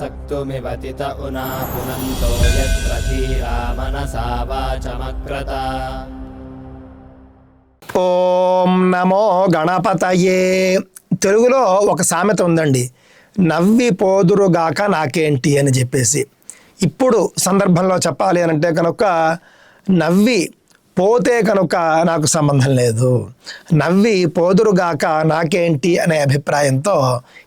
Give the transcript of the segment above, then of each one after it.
सक्तुमिवतित उना पुनन्तो यत्र धीरा मनसा वाचमक्रता ఓం నమో గణపతయే తెలుగులో ఒక సామెత ఉందండి నవ్వి పోదురుగాక నాకేంటి అని చెప్పేసి ఇప్పుడు సందర్భంలో చెప్పాలి అని అంటే కనుక నవ్వి పోతే కనుక నాకు సంబంధం లేదు నవ్వి పోదురుగాక నాకేంటి అనే అభిప్రాయంతో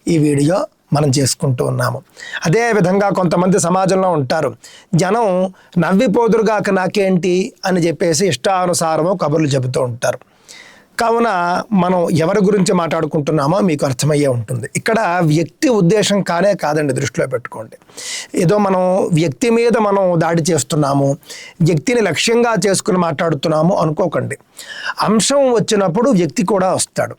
ఈ వీడియో మనం చేసుకుంటూ ఉన్నాము. అదే విధంగా కొంతమంది సమాజంలో ఉంటారు. జనం నవ్విపోదురుగాక నాకేంటి అని చెప్పేసి ఇష్టానుసారము కబుర్లు చెబుతూ ఉంటారు. కావున మనం ఎవరి గురించి మాట్లాడుకుంటున్నామో మీకు అర్థమయ్యే ఉంటుంది. ఇక్కడ వ్యక్తి ఉద్దేశం కానే కాదండి దృష్టిలో పెట్టుకోండి. ఏదో మనం వ్యక్తి మీద మనం దాడి చేస్తున్నాము వ్యక్తిని లక్ష్యంగా చేసుకుని మాట్లాడుతున్నాము అనుకోకండి. అంశం వచ్చినప్పుడు వ్యక్తి కూడా వస్తాడు.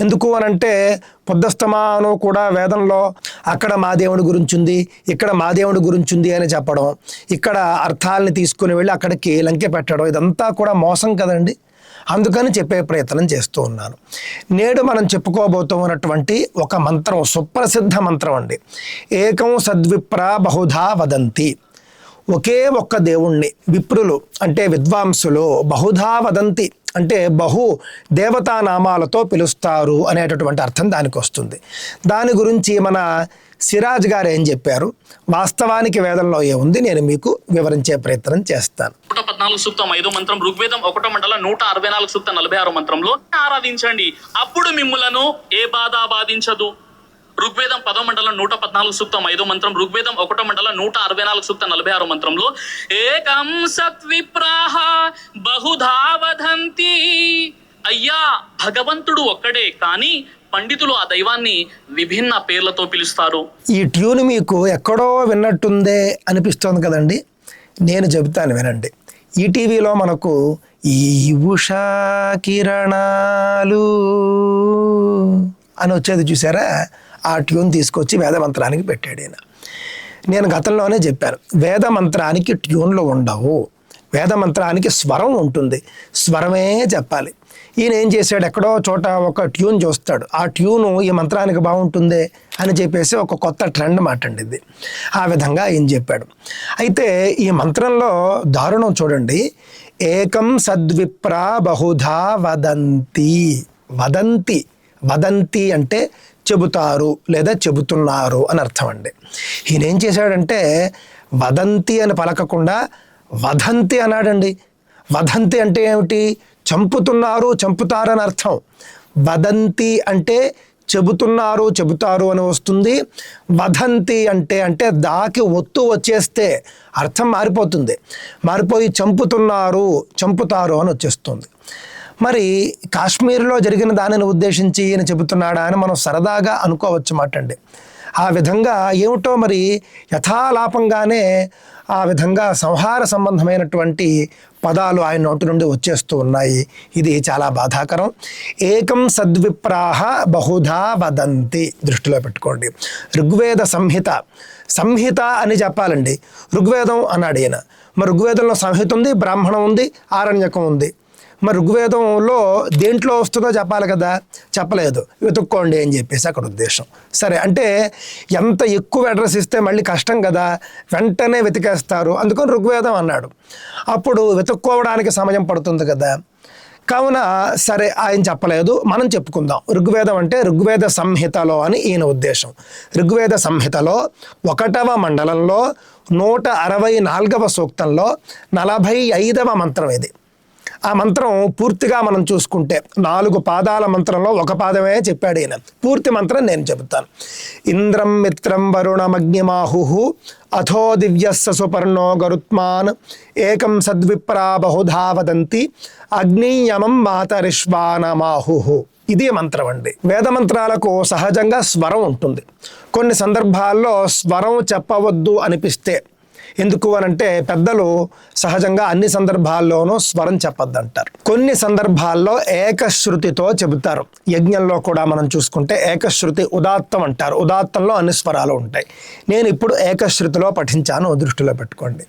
ఎందుకు అని అంటే పొద్దస్తమాను కూడా వేదంలో అక్కడ మా దేవుడి గురించి ఉంది ఇక్కడ మా దేవుడి గురించి ఉంది అని చెప్పడం ఇక్కడ అర్థాలని తీసుకుని వెళ్ళి అక్కడికి లంకె పెట్టడం ఇదంతా కూడా మోసం కదండి. అందుకని చెప్పే ప్రయత్నం చేస్తూ ఉన్నాను. నేడు మనం చెప్పుకోబోతూ ఉన్నటువంటి ఒక మంత్రం సుప్రసిద్ధ మంత్రం అండి. ఏకం సద్విప్ర బహుధా వదంతి. ఒకే ఒక్క దేవుణ్ణి విప్రులు అంటే విద్వాంసులు బహుధా వదంతి. అంటే బహు దేవతా నామాలతో పిలుస్తారు అనేటటువంటి అర్థం దానికి వస్తుంది. దాని గురించి మన సిరాజ్ గారు ఏం చెప్పారు? వాస్తవానికి వేదంలో ఏముంది నేను మీకు వివరించే ప్రయత్నం చేస్తాను. నూట పద్నాలుగు సూక్తం ఐదో మంత్రం ఋగ్వేదం ఒకటో మండలం నూట అరవై నాలుగు సూక్తం నలభై ఆరో మంత్రంలో ఆరాధించండి. అప్పుడు మిమ్ములను ఏ బాధ బాధించదు. ఋగ్వేదం పదో మండలం నూట పద్నాలుగు సూక్తం ఐదో మంత్రం ఋగ్వేదం ఒకటో మండలం నూట అరవై నాలుగు సూక్తం నలభై ఆరో మంత్రంలో ఏకం సత్విప్రాహ బహుధా వదంతి. అయ్యా భగవంతుడు ఒక్కడే కానీ పండితులు ఆ దైవాన్ని విభిన్న పేర్లతో పిలుస్తారు. ఈ ట్యూన్ మీకు ఎక్కడో విన్నట్టుందే అనిపిస్తోంది కదండి. నేను చెబుతాను వినండి. ఈటీవీలో మనకు ఈ ఉషా కిరణాలు అని వచ్చేది చూసారా? ఆ ట్యూన్ తీసుకొచ్చి వేద మంత్రానికి పెట్టాడు ఈయన. నేను గతంలోనే చెప్పాను వేద మంత్రానికి ట్యూన్లు ఉండవు వేద మంత్రానికి స్వరం ఉంటుంది స్వరమే చెప్పాలి. ఈయన ఏం చేశాడు ఎక్కడో చోట ఒక ట్యూన్ చూస్తాడు ఆ ట్యూను ఈ మంత్రానికి బాగుంటుంది అని చెప్పేసి ఒక కొత్త ట్రెండ్ మాట్లాడింది ఆ విధంగా ఆయన చెప్పాడు. అయితే ఈ మంత్రంలో దారుణం చూడండి ఏకం సద్విప్ర బహుధా వదంతి వదంతి వదంతి అంటే చెబుతారు లేదా చెబుతున్నారు అని అర్థం అండి ఈయన ఏం చేశాడంటే వదంతి అని పలకకుండా వదంతి అన్నాడండి. వదంతి అంటే ఏమిటి? చంపుతున్నారు చంపుతారని అర్థం. వదంతి అంటే చెబుతున్నారు చెబుతారు అని వస్తుంది. వదంతి అంటే అంటే దాకి ఒత్తు వచ్చేస్తే అర్థం మారిపోతుంది. మారిపోయి చంపుతున్నారు చంపుతారు అని వచ్చేస్తుంది. మరి కాశ్మీర్లో జరిగిన దానిని ఉద్దేశించి ఈయన చెబుతున్నాడా అని మనం సరదాగా అనుకోవచ్చు మాట అండి ఆ విధంగా ఏమిటో మరి యథాలాపంగానే ఆ విధంగా సంహార సంబంధమైనటువంటి పదాలు ఆయన నోటి నుండి వచ్చేస్తూ ఉన్నాయి. ఇది చాలా బాధాకరం. ఏకం సద్విప్రాహ బహుధా వదంతి దృష్టిలో పెట్టుకోండి. ఋగ్వేద సంహిత. సంహిత అని చెప్పాలండి. ఋగ్వేదం అన్నాడు ఈయన. మరి ఋగ్వేదంలో సంహిత ఉంది బ్రాహ్మణం ఉంది ఆరణ్యకం ఉంది. మరి ఋగ్వేదంలో దేంట్లో వస్తుందో చెప్పాలి కదా? చెప్పలేదు. వెతుక్కోండి అని చెప్పేసి అక్కడ ఉద్దేశం. సరే అంటే ఎంత ఎక్కువ అడ్రస్ ఇస్తే మళ్ళీ కష్టం కదా? వెంటనే వెతికేస్తారు. అందుకని ఋగ్వేదం అన్నాడు. అప్పుడు వెతుక్కోవడానికి సమయం పడుతుంది కదా? కావున సరే ఆయన చెప్పలేదు. మనం చెప్పుకుందాం. ఋగ్వేదం అంటే ఋగ్వేద సంహితలో అని ఈయన ఉద్దేశం. ఋగ్వేద సంహితలో ఒకటవ మండలంలో నూట అరవై నాలుగవ సూక్తంలో నలభై ఐదవ మంత్రం ఇది. ఆ మంత్రం పూర్తిగా మనం చూసుకుంటే నాలుగు పాదాల మంత్రంలో ఒక పాదమే చెప్పాడు ఈయన. పూర్తి మంత్రం నేను చెబుతాను. ఇంద్రం మిత్రం వరుణమగ్నిమాహు అథో దివ్యస్స సుపర్ణో గరుత్మాన్ ఏకం సద్విప్రా బహుధా వదంతి అగ్నియమం మాతరిష్వానమాహు ఇది మంత్రం అండి. వేద మంత్రాలకు సహజంగా స్వరం ఉంటుంది. కొన్ని సందర్భాల్లో స్వరం చెప్పవద్దు అనిపిస్తే ఎందుకు అనంటే పెద్దలు సహజంగా అన్ని సందర్భాల్లోనూ స్వరం చెప్పొద్దంటారు. కొన్ని సందర్భాల్లో ఏకశ్రుతితో చెబుతారు. యజ్ఞంలో కూడా మనం చూసుకుంటే ఏకశ్రుతి ఉదాత్తం అంటారు. ఉదాత్తంలో అన్ని స్వరాలు ఉంటాయి. నేను ఇప్పుడు ఏకశ్రుతిలో పఠించాను దృష్టిలో పెట్టుకోండి.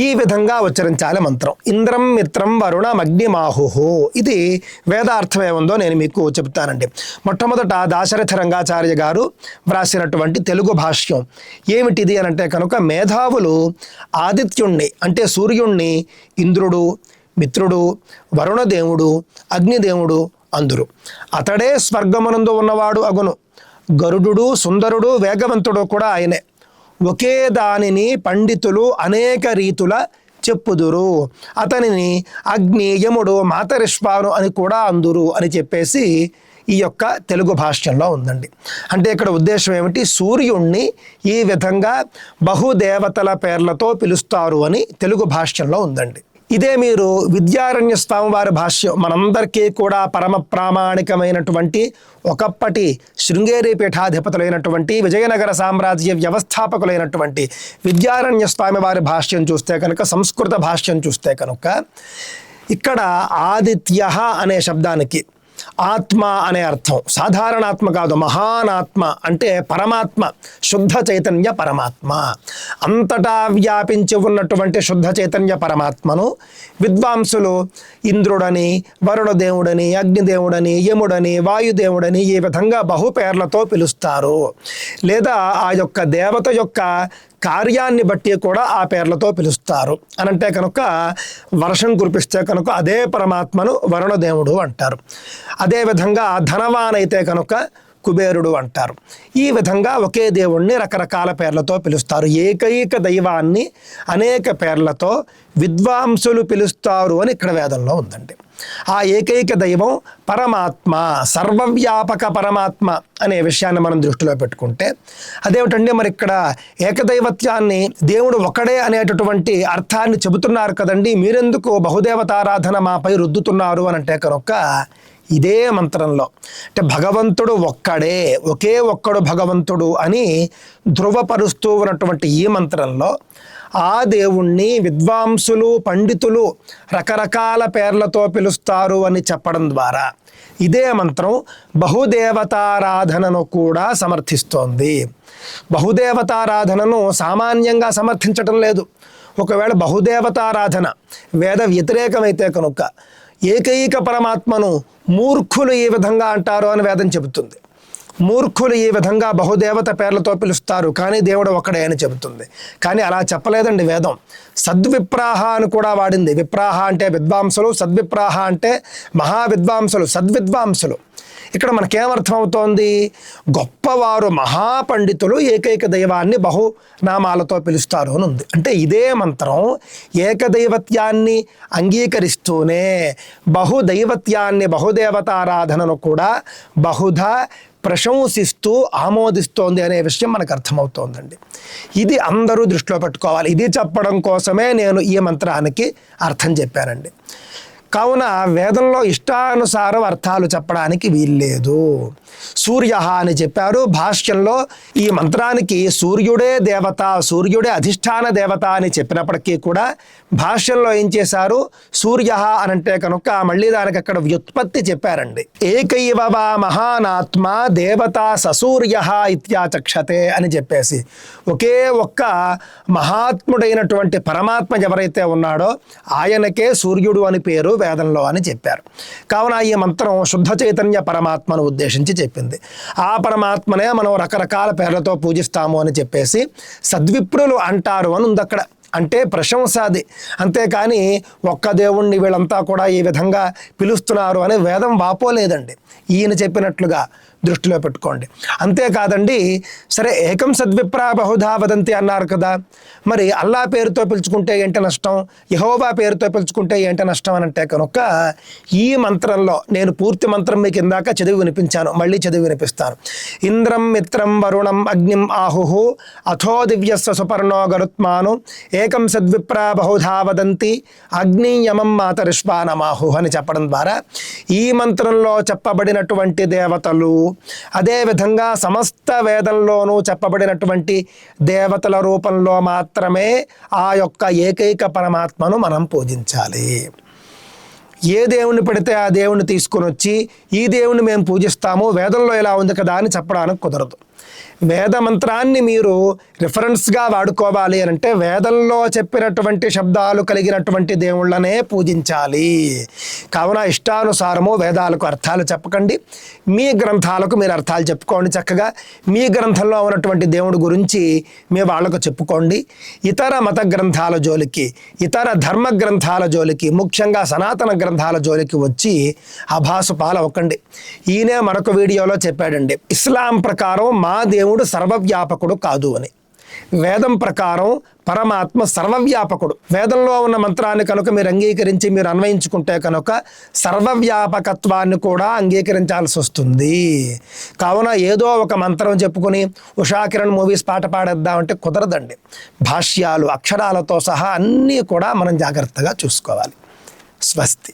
ఈ విధంగా ఉచ్చరించాలి మంత్రం. ఇంద్రం మిత్రం వరుణ అగ్నిమాహుహు. ఇది వేదార్థం ఏముందో నేను మీకు చెబుతానండి. మొట్టమొదట దాశరథ రంగాచార్య గారు వ్రాసినటువంటి తెలుగు భాష్యం. ఏమిటిది అని అంటే కనుక మేధావులు ఆదిత్యుణ్ణి అంటే సూర్యుణ్ణి ఇంద్రుడు మిత్రుడు వరుణదేవుడు అగ్నిదేవుడు అందురు. అతడే స్వర్గమునందు ఉన్నవాడు అగును. గరుడు సుందరుడు వేగవంతుడు కూడా ఆయనే. ఒకే దానిని పండితులు అనేక రీతుల చెప్పుదురు. అతనిని అగ్ని యముడు మాతరిష్పాను అని కూడా అందురు అని చెప్పేసి ఈ యొక్క తెలుగు భాష్యంలో ఉందండి. అంటే ఇక్కడ ఉద్దేశం ఏమిటి? సూర్యుణ్ణి ఈ విధంగా బహుదేవతల పేర్లతో పిలుస్తారు అని తెలుగు భాష్యంలో ఉందండి. ఇదే మీరు విద్యారణ్య స్వామివారి భాష్యం. మనందరికీ కూడా పరమ ప్రామాణికమైనటువంటి ఒకప్పటి శృంగేరి పీఠాధిపతులైనటువంటి విజయనగర సామ్రాజ్య వ్యవస్థాపకులైనటువంటి విద్యారణ్య స్వామివారి భాష్యం చూస్తే కనుక సంస్కృత భాష్యం చూస్తే కనుక ఇక్కడ ఆదిత్య అనే శబ్దానికి ఆత్మ అనే అర్థం. సాధారణాత్మ కాదు మహానాత్మ అంటే పరమాత్మ శుద్ధ చైతన్య పరమాత్మ. అంతటా వ్యాపించి ఉన్నటువంటి శుద్ధ చైతన్య పరమాత్మను విద్వాంసులు ఇంద్రుడని వరుణదేవుడని అగ్నిదేవుడని యముడని వాయుదేవుడని ఈ విధంగా బహు పేర్లతో పిలుస్తారు. లేదా ఆ యొక్క దేవత యొక్క కార్యాన్ని బట్టి కూడా ఆ పేర్లతో పిలుస్తారు. అనంటే కనుక వర్షం కురిపిస్తే కనుక అదే పరమాత్మను వరుణదేవుడు అంటారు. అదేవిధంగా ధనవాన్ అయితే కనుక కుబేరుడు అంటారు. ఈ విధంగా ఒకే దేవుణ్ణి రకరకాల పేర్లతో పిలుస్తారు. ఏకైక దైవాన్ని అనేక పేర్లతో విద్వాంసులు పిలుస్తారు అని ఇక్కడ వేదంలో ఉందండి. ఆ ఏకైక దైవం పరమాత్మ సర్వవ్యాపక పరమాత్మ అనే విషయాన్ని మనం దృష్టిలో పెట్టుకుంటే అదేమిటండి మరి ఇక్కడ ఏకదైవత్యాన్ని దేవుడు ఒకడే అనేటటువంటి అర్థాన్ని చెబుతున్నారు కదండి. మీరెందుకు బహుదేవతారాధన మాపై రుద్దుతున్నారు అని అంటే కనుక ఇదే మంత్రంలో. అంటే భగవంతుడు ఒక్కడే ఒకే ఒక్కడు భగవంతుడు అని ధృవపరుస్తూ ఉన్నటువంటి ఈ మంత్రంలో ఆ దేవుణ్ణి విద్వాంసులు పండితులు రకరకాల పేర్లతో పిలుస్తారు అని చెప్పడం ద్వారా. ఇదే మంత్రం బహుదేవతారాధనను కూడా సమర్థిస్తోంది. బహుదేవతారాధనను సామాన్యంగా సమర్థించటం లేదు. ఒకవేళ బహుదేవతారాధన వేద వ్యతిరేకమైతే కనుక ఏకైక పరమాత్మను మూర్ఖులు ఈ విధంగా అంటారు అని వేదం చెబుతుంది. మూర్ఖులు ఈ విధంగా బహుదేవత పేర్లతో పిలుస్తారు. కానీ దేవుడు ఒక్కడే అని చెబుతుంది. కానీ అలా చెప్పలేదండి వేదం. సద్విప్రాహ అని కూడా వాడింది. విప్రాహ అంటే విద్వాంసులు సద్విప్రాహ అంటే మహావిద్వాంసులు సద్విద్వాంసులు. ఇక్కడ మనకేమర్థమవుతోంది గొప్పవారు మహాపండితులు ఏకైక దైవాన్ని బహునామాలతో పిలుస్తారు అని ఉంది. అంటే ఇదే మంత్రం ఏకదైవత్యాన్ని అంగీకరిస్తూనే బహుదైవత్యాన్ని బహుదేవతారాధనను కూడా బహుధ ప్రశంసిస్తూ ఆమోదిస్తోంది అనే విషయం మనకు అర్థమవుతోందండి. ఇది అందరూ దృష్టిలో పెట్టుకోవాలి. ఇది చెప్పడం కోసమే నేను ఈ మంత్రానికి అర్థం చెప్పానండి. కావున వేదంలో ఇష్టానుసారం అర్థాలు చెప్పడానికి వీల్లేదు. సూర్య అని చెప్పారు. భాష్యంలో ఈ మంత్రానికి సూర్యుడే దేవత సూర్యుడే అధిష్టాన దేవత అని చెప్పినప్పటికీ కూడా భాష్యంలో ఏం చేశారు? సూర్య అని అంటే కనుక మళ్ళీ దానికి అక్కడ వ్యుత్పత్తి చెప్పారండి. ఏకైవ వా మహానాత్మ దేవత ససూర్య ఇత్యాచక్షతే అని చెప్పేసి. ఒకే ఒక్క మహాత్ముడైనటువంటి పరమాత్మ ఎవరైతే ఉన్నాడో ఆయనకే సూర్యుడు అని పేరు వేదంలో అని చెప్పారు. కావున ఈ మంత్రం శుద్ధ చైతన్య పరమాత్మను ఉద్దేశించి చెప్పింది. ఆ పరమాత్మనే మనం రకరకాల పేర్లతో పూజిస్తాము అని చెప్పేసి సద్విప్రులు అంటారు అని ఉంది అక్కడ. అంటే ప్రశంస అది. అంతేకాని ఒక్క దేవుణ్ణి వీళ్ళంతా కూడా ఈ విధంగా పిలుస్తున్నారు అని వేదం వాపోలేదండి. ఈయన చెప్పినట్లుగా దృష్టిలో పెట్టుకోండి. అంతేకాదండి సరే ఏకం సద్విప్రా బహుధా వదంతి అన్నారు కదా మరి అల్లా పేరుతో పిలుచుకుంటే ఏంటి నష్టం? యహోవా పేరుతో పిలుచుకుంటే ఏంటి నష్టం అని అంటే కనుక ఈ మంత్రంలో నేను పూర్తి మంత్రం మీకు ఇందాక చదివి వినిపించాను మళ్ళీ చదివి వినిపిస్తాను. ఇంద్రం మిత్రం వరుణం అగ్నిం ఆహు అథో దివ్యస్వ సుపర్ణో గరుత్మాను ఏకం సద్విప్రా బహుధా వదంతి అగ్ని యమం మాతరిష్వానమాహు అని చెప్పడం ద్వారా ఈ మంత్రంలో చెప్పబడినటువంటి దేవతలు అదేవిధంగా సమస్త వేదంలోనూ చెప్పబడినటువంటి దేవతల రూపంలో మాత్రమే ఆ యొక్క ఏకైక పరమాత్మను మనం పూజించాలి. ఏ దేవుణ్ణి పెడితే ఆ దేవుణ్ణి తీసుకొని వచ్చి ఈ దేవుణ్ణి మేము పూజిస్తాము వేదంలో ఇలా ఉంది కదా అని చెప్పడానికి కుదరదు. వేద మంత్రాన్ని మీరు రిఫరెన్స్గా వాడుకోవాలి అని అంటే వేదంలో చెప్పినటువంటి శబ్దాలు కలిగినటువంటి దేవుళ్ళనే పూజించాలి. కావున ఇష్టానుసారము వేదాలకు అర్థాలు చెప్పకండి. మీ గ్రంథాలకు మీరు అర్థాలు చెప్పుకోండి చక్కగా. మీ గ్రంథంలో ఉన్నటువంటి దేవుడి గురించి మీ వాళ్ళకు చెప్పుకోండి. ఇతర మత గ్రంథాల జోలికి ఇతర ధర్మ గ్రంథాల జోలికి ముఖ్యంగా సనాతన గ్రంథాల జోలికి వచ్చి అభాసు పాలవకండి ఈయనే మరొక వీడియోలో చెప్పాడండి. ఇస్లాం ప్రకారం మా దేవుడు సర్వవ్యాపకుడు కాదు అని. వేదం ప్రకారం పరమాత్మ సర్వవ్యాపకుడు. వేదంలో ఉన్న మంత్రాన్ని కనుక మీరు అంగీకరించి మీరు అన్వయించుకుంటే కనుక సర్వవ్యాపకత్వాన్ని కూడా అంగీకరించాల్సి వస్తుంది. కావున ఏదో ఒక మంత్రం చెప్పుకొని ఉషా కిరణ్ మూవీస్ పాట పాడేద్దామంటే కుదరదండి. భాష్యాలు అక్షరాలతో సహా అన్నీ కూడా మనం జాగ్రత్తగా చూసుకోవాలి. స్వస్తి.